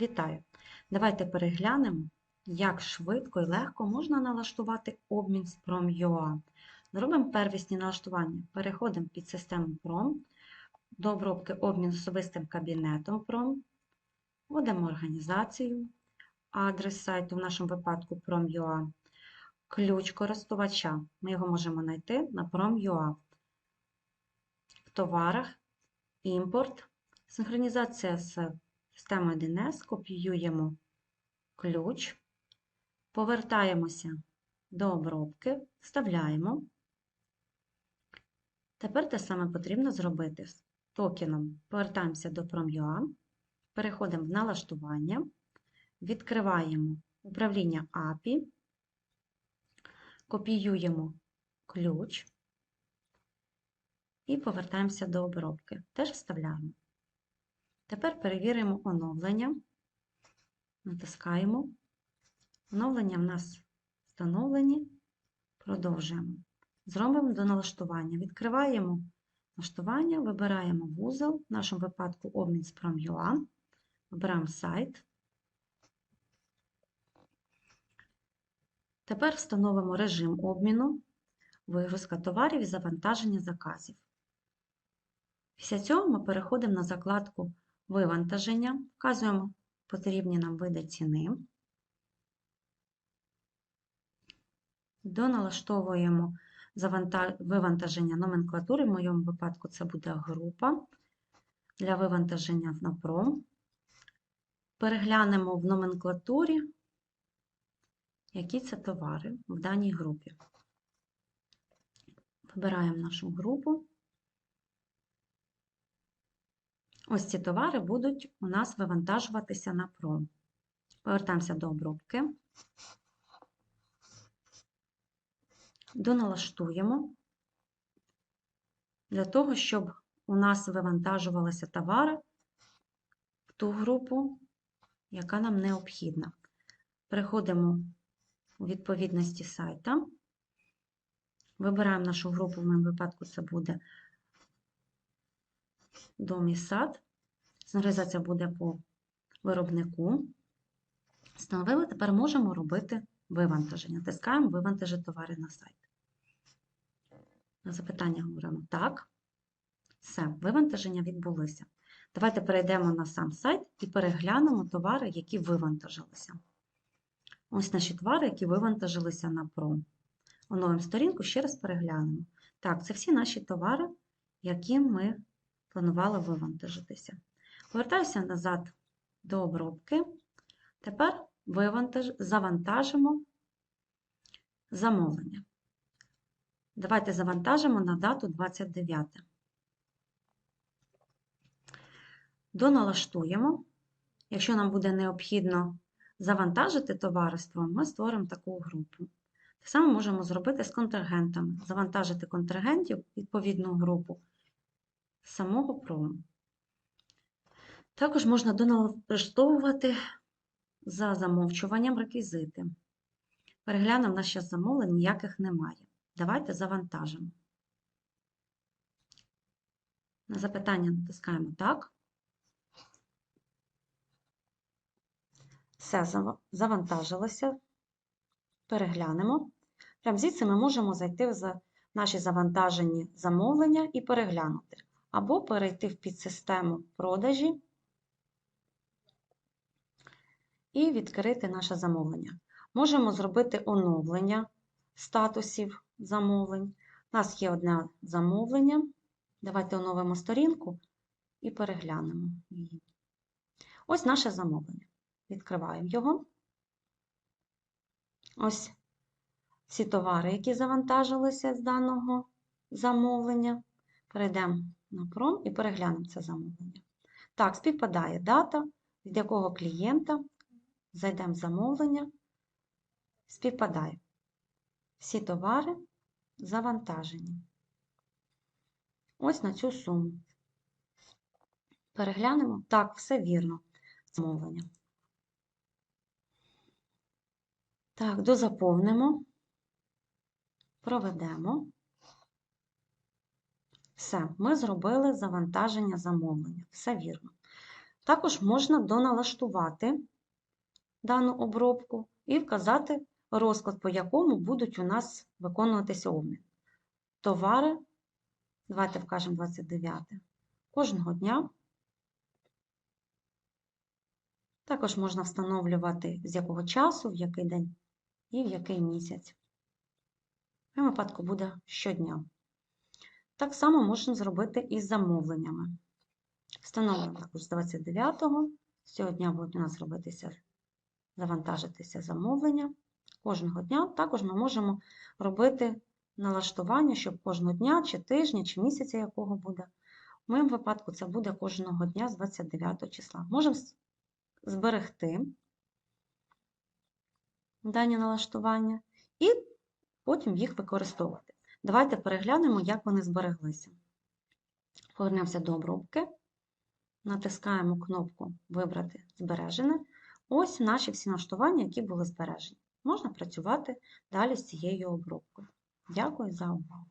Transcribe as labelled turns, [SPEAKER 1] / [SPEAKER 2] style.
[SPEAKER 1] Вітаю! Давайте переглянемо, як швидко і легко можна налаштувати обмін з Prom.ua. Зробимо первісні налаштування. Переходимо під систему Prom, до обробки обмін особистим кабінетом Prom, вводимо організацію, адрес сайту, в нашому випадку Prom.ua, ключ користувача. Ми його можемо знайти на Prom.ua. В товарах, імпорт, синхронізація з Систему 1С, копіюємо ключ, повертаємося до обробки, вставляємо. Тепер те саме потрібно зробити з токеном. Повертаємося до Prom.ua, переходимо в налаштування, відкриваємо управління API, копіюємо ключ і повертаємося до обробки. Теж вставляємо. Тепер перевіримо оновлення. Натискаємо. Оновлення в нас встановлені. Продовжуємо. Зробимо до налаштування. Відкриваємо налаштування, вибираємо вузол, в нашому випадку обмін з Prom.ua. Вибираємо сайт. Тепер встановимо режим обміну, вигрузка товарів і завантаження заказів. Після цього ми переходимо на закладку вивантаження, вказуємо потрібні нам види ціни, доналаштовуємо вивантаження номенклатури, в моєму випадку це буде група для вивантаження на пром. Переглянемо в номенклатурі, які це товари в даній групі. Вибираємо нашу групу. Ось ці товари будуть у нас вивантажуватися на пром. Повертаємося до обробки. Доналаштуємо для того, щоб у нас вивантажувалися товари в ту групу, яка нам необхідна. Переходимо у відповідності сайта. Вибираємо нашу групу, в моєму випадку це буде дом і сад. Сигналізація буде по виробнику. Встановили, тепер можемо робити вивантаження. Тискаємо вивантажити товари на сайт. На запитання говоримо так. Все, вивантаження відбулися. Давайте перейдемо на сам сайт і переглянемо товари, які вивантажилися. Ось наші товари, які вивантажилися на пром. Оновимо сторінку, ще раз переглянемо. Так, це всі наші товари, які ми планувала вивантажитися. Повертаюся назад до обробки. Тепер вивантаж... завантажимо замовлення. Давайте завантажимо на дату 29. Доналаштуємо. Якщо нам буде необхідно завантажити товариство, ми створимо таку групу. Так само можемо зробити з контрагентами. Завантажити контрагентів відповідну групу самого прому. Також можна доналаштовувати за замовчуванням реквізити. Переглянемо, на зараз замовлень ніяких немає. Давайте завантажимо. На запитання натискаємо так. Все завантажилося. Переглянемо. Прямо звідси ми можемо зайти в наші завантажені замовлення і переглянути або перейти в підсистему продажі і відкрити наше замовлення. Можемо зробити оновлення статусів замовлень. У нас є одне замовлення. Давайте оновимо сторінку і переглянемо її. Ось наше замовлення. Відкриваємо його. Ось всі товари, які завантажилися з даного замовлення. Перейдемо на пром і переглянемо це замовлення. Так, співпадає дата, від якого клієнта зайдемо в замовлення, співпадає. Всі товари завантажені. Ось на цю суму. Переглянемо. Так, все вірно. Замовлення. Так, дозаповнимо, проведемо. Все, ми зробили завантаження замовлення. Все вірно. Також можна доналаштувати дану обробку і вказати розклад, по якому будуть у нас виконуватися обмін. Товари, давайте вкажемо 29, кожного дня. Також можна встановлювати, з якого часу, в який день і в який місяць. В випадку буде щодня. Так само можна зробити і з замовленнями. Встановлюємо також з 29-го. Цього дня будуть у нас робитися, завантажитися замовлення. Кожного дня також ми можемо робити налаштування, щоб кожного дня, чи тижня, чи місяця якого буде. В моєму випадку це буде кожного дня з 29 числа. Можемо зберегти дані налаштування і потім їх використовувати. Давайте переглянемо, як вони збереглися. Повернемося до обробки. Натискаємо кнопку Вибрати збережене. Ось наші всі налаштування, які були збережені. Можна працювати далі з цією обробкою. Дякую за увагу!